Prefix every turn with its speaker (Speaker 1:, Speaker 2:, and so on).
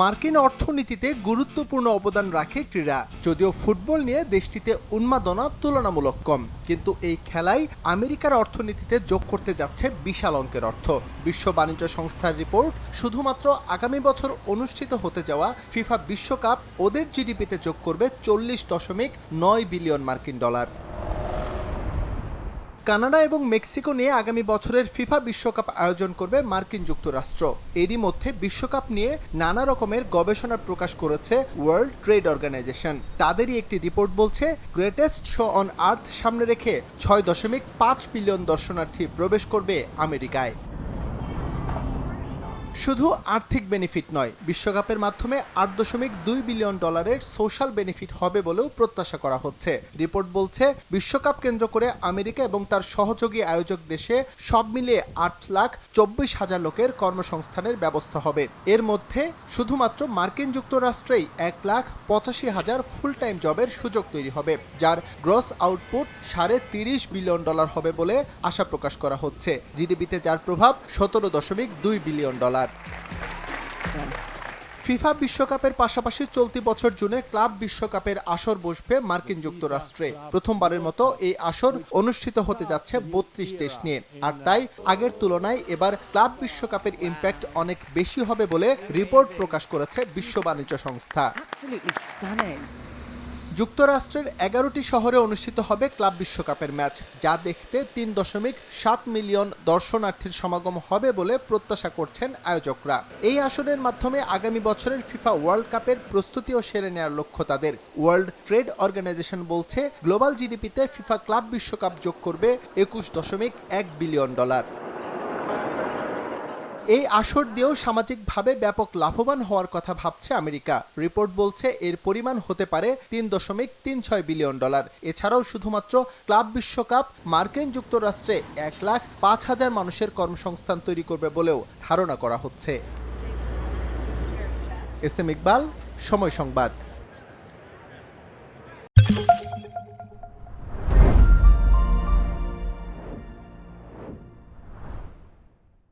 Speaker 1: মার্কিন অর্থনীতিতে গুরুত্বপূর্ণ অবদান রাখে ক্রীড়া। যদিও ফুটবল নিয়ে দেশটিতে উন্মাদনা তুলনামূলক কম, কিন্তু এই খেলাই আমেরিকার অর্থনীতিতে যোগ করতে যাচ্ছে বিশাল অঙ্কের অর্থ। বিশ্ব বাণিজ্য সংস্থার রিপোর্ট, শুধুমাত্র আগামী বছর অনুষ্ঠিত হতে যাওয়া ফিফা বিশ্বকাপ ওদের জিডিপিতে যোগ করবে চল্লিশ দশমিক নয় বিলিয়ন মার্কিন ডলার। কানাডা এবং মেক্সিকো নিয়ে আগামী বছরের ফিফা বিশ্বকাপ আয়োজন করবে মার্কিন যুক্তরাষ্ট্র। এরই মধ্যে বিশ্বকাপ নিয়ে নানা রকমের গবেষণা প্রকাশ করেছে ওয়ার্ল্ড ট্রেড অর্গানাইজেশন। তাদেরই একটি রিপোর্ট বলছে, গ্রেটেস্ট শো অন আর্থ সামনে রেখে ছয় দশমিক পাঁচ বিলিয়ন দর্শনার্থী প্রবেশ করবে আমেরিকায়। শুধু আর্থিক বেনিফিট নয়, বিশ্বকাপের মাধ্যমে আট দশমিক দুই বিলিয়ন ডলারের সোশ্যাল বেনিফিট হবে বলেও প্রত্যাশা করা হচ্ছে। রিপোর্ট বলছে, বিশ্বকাপ কেন্দ্র করে আমেরিকা এবং তার সহযোগী আয়োজক দেশে সব মিলিয়ে আট লাখ চব্বিশ হাজার লোকের কর্মসংস্থানের ব্যবস্থা হবে। এর মধ্যে শুধুমাত্র মার্কিন যুক্তরাষ্ট্রেই এক লাখ পঁচাশি হাজার ফুল টাইম জবের সুযোগ তৈরি হবে, যার গ্রস আউটপুট সাড়ে তিরিশ বিলিয়ন ডলার হবে বলে আশা প্রকাশ করা হচ্ছে। জিডিপিতে যার প্রভাব সতেরো দশমিক দুই বিলিয়ন ডলার ফিফা বিশ্বকাপের পাশাপাশি চলতি বছর জুনে ক্লাব বিশ্বকাপের আসর বসবে মার্কিন যুক্তরাষ্ট্রে। প্রথমবারের মতো এই আসর অনুষ্ঠিত হতে যাচ্ছে বত্রিশ দেশ নিয়ে। আর তাই আগের তুলনায় এবার ক্লাব বিশ্বকাপের ইম্প্যাক্ট অনেক বেশি হবে বলে রিপোর্ট প্রকাশ করেছে বিশ্ব বাণিজ্য সংস্থা. যুক্তরাষ্ট্রের এগারোটি শহরে অনুষ্ঠিত হবে ক্লাব বিশ্বকাপের ম্যাচ, যা দেখতে তিন দশমিক সাত মিলিয়ন দর্শনার্থীর সমাগম হবে বলে প্রত্যাশা করছেন আয়োজকরা। এই আসরের মাধ্যমে আগামী বছরের ফিফা ওয়ার্ল্ড কাপের প্রস্তুতিও সেরে নেওয়ার লক্ষ্য তাদের। ওয়ার্ল্ড ট্রেড অর্গানাইজেশন বলছে, গ্লোবাল জিডিপিতে ফিফা ক্লাব বিশ্বকাপ যোগ করবে একুশ দশমিক এক বিলিয়ন ডলার। এই আসর দিয়েও সামাজিকভাবে ব্যাপক লাভবান হওয়ার কথা ভাবছে আমেরিকা। রিপোর্ট বলছে এর পরিমাণ হতে পারে তিন দশমিক তিন ছয় বিলিয়ন ডলার। এছাড়াও শুধুমাত্র ক্লাব বিশ্বকাপ, মার্কিন যুক্তরাষ্ট্রে এক লাখ পাঁচ হাজার মানুষের কর্মসংস্থান তৈরি করবে বলেও ধারণা করা হচ্ছে। এস এম ইকবাল, সময় সংবাদ।